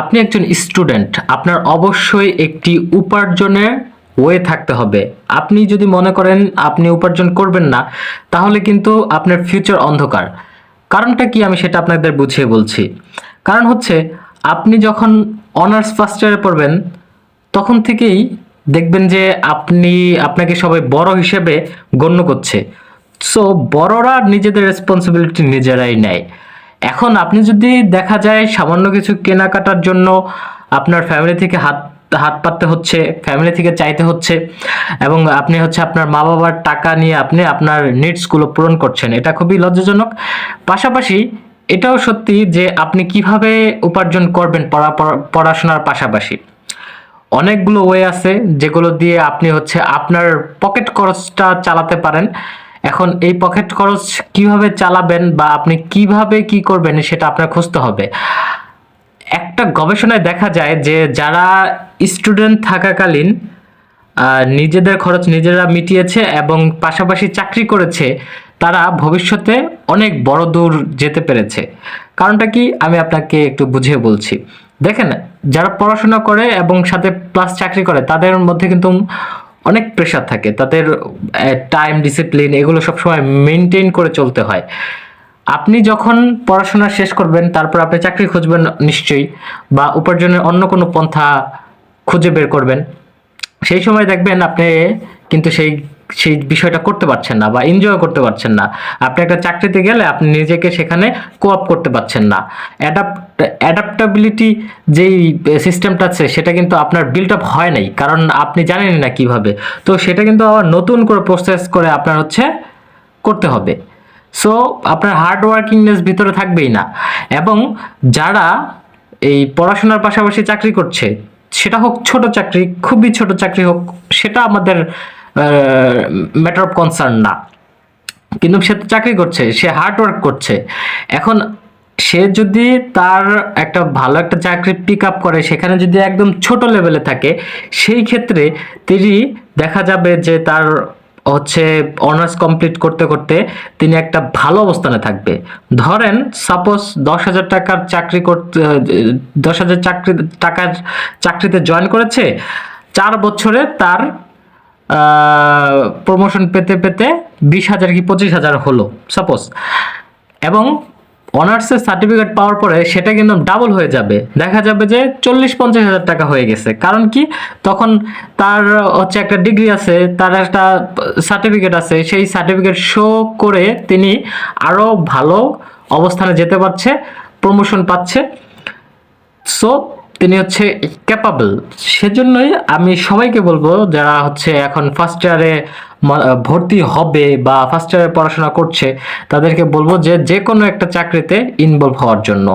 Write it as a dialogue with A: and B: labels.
A: আপনি একজন স্টুডেন্ট, আপনার অবশ্যই একটি উপার্জনের ওয়ে থাকতে হবে। আপনি যদি মনে করেন আপনি উপার্জন করবেন না, তাহলে কিন্তু আপনার ফিউচার অন্ধকার। কারণটা কি আমি সেটা আপনাদের বুঝিয়ে বলছি? কারণ হচ্ছে, আপনি যখন অনার্স ফার্স্ট ইয়ারে পড়বেন, তখন থেকেই দেখবেন যে আপনি, আপনাকে সবাই বড় হিসেবে গণ্য করছে। সো বড়রা নিজেদের রেসপন্সিবিলিটি নিজেরাই নেয়। এখন আপনি যদি দেখা যায় সামান্য কিছু কেনাকাটার জন্য আপনার ফ্যামিলি থেকে হাত হাত পাততে হচ্ছে ফ্যামিলি থেকে চাইতে হচ্ছে, এবং আপনি হচ্ছে আপনার মা বাবার টাকা নিয়ে আপনি আপনার নিডসগুলো পূরণ করছেন, এটা খুবই লজ্জাজনক। পাশাপাশি এটাও সত্যি যে আপনি কীভাবে উপার্জন করবেন পড়া, পড়া- পড়াশোনার পাশাপাশি। অনেকগুলো ওয়ে আছে যেগুলো দিয়ে আপনি হচ্ছে আপনার পকেট খরচটা চালাতে পারেন। এখন এই পকেট খরচ কীভাবে চালাবেন বা আপনি কীভাবে কি করবেন সেটা আপনার খুঁজতে হবে। একটা গবেষণায় দেখা যায় যে যারা স্টুডেন্ট থাকাকালীন নিজেদের খরচ নিজেরা মিটিয়েছে এবং পাশাপাশি চাকরি করেছে, তারা ভবিষ্যতে অনেক বড় দূর যেতে পেরেছে। কারণটা কি? আমি আপনাকে একটু বুঝিয়ে বলছি। দেখেন, যারা পড়াশোনা করে এবং সাথে প্লাস চাকরি করে, তাদের মধ্যে কিন্তু অনেক প্রেশার থাকে, তাদের টাইম ডিসিপ্লিন এগুলো সবসময় মেনটেন করে চলতে হয়। আপনি যখন পড়াশোনা শেষ করবেন, তারপর আপনি চাকরি খুঁজবেন নিশ্চয়ই, বা উপার্জনের অন্য কোনো পন্থা খুঁজে বের করবেন, সেই সময় দেখবেন আপনি কিন্তু সেই সেই বিষয়টা করতে পারছেন না বা এনজয় করতে পারছেন না। আপনি একটা চাকরিতে গেলে আপনি নিজেকে সেখানে কোঅপ করতে পারছেন না। অ্যাডাপ্ট অ্যাডাপ্টাবিলিটি যেই সিস্টেমটা আছে, সেটা কিন্তু আপনার বিল্ড আপ হয় নাই, কারণ আপনি জানেন না কীভাবে। তো সেটা কিন্তু আবার নতুন করে প্রসেস করে আপনার হচ্ছে করতে হবে। সো আপনার হার্ড ওয়ার্কিংনেস ভিতরে থাকবেই না। এবং যারা এই পড়াশোনার পাশাপাশি চাকরি করছে, সেটা হোক ছোট চাকরি, খুবই ছোট চাকরি হোক, সেটা আমাদের ম্যাটার অফ কনসার্ন না। কিন্তু সে তো চাকরি করছে, সে হার্ড ওয়ার্ক করছে। এখন সে যদি তার একটা ভালো একটা চাকরি পিক আপ করে, সেখানে যদি একদম ছোট লেভেলে থাকে, সেই ক্ষেত্রে তিনি দেখা যাবে যে তার হচ্ছে অনার্স কমপ্লিট করতে করতে তিনি একটা ভালো অবস্থানে থাকবে। ধরেন সাপোজ দশ হাজার টাকার চাকরি করতে দশ হাজার চাকরি, টাকার চাকরিতে জয়েন করেছে, চার বছরে তার প্রমোশন পেতে পেতে বিশ হাজার কি পঁচিশ হাজার হলো সাপোজ এবং অনার্সের সার্টিফিকেট পাওয়ার পরে সেটা কিন্তু ডাবল হয়ে যাবে। দেখা যাবে যে চল্লিশ পঞ্চাশ হাজার টাকা হয়ে গেছে। কারণ কি? তখন তার হচ্ছে একটা ডিগ্রি আছে, তার একটা সার্টিফিকেট আছে। সেই সার্টিফিকেট শো করে তিনি আরও ভালো অবস্থানে যেতে পারছে প্রমোশন পাচ্ছে। সো তিনি হচ্ছে ক্যাপাবল সেজন্যই আমি সবাইকে বলব যারা হচ্ছে এখন ফার্স্ট ইয়ারে ভর্তি হবে বা ফার্স্ট ইয়ারে পড়াশোনা করছে, তাদেরকে বলব যে যে কোনো একটা চাকরিতে ইনভলভ হওয়ার জন্য।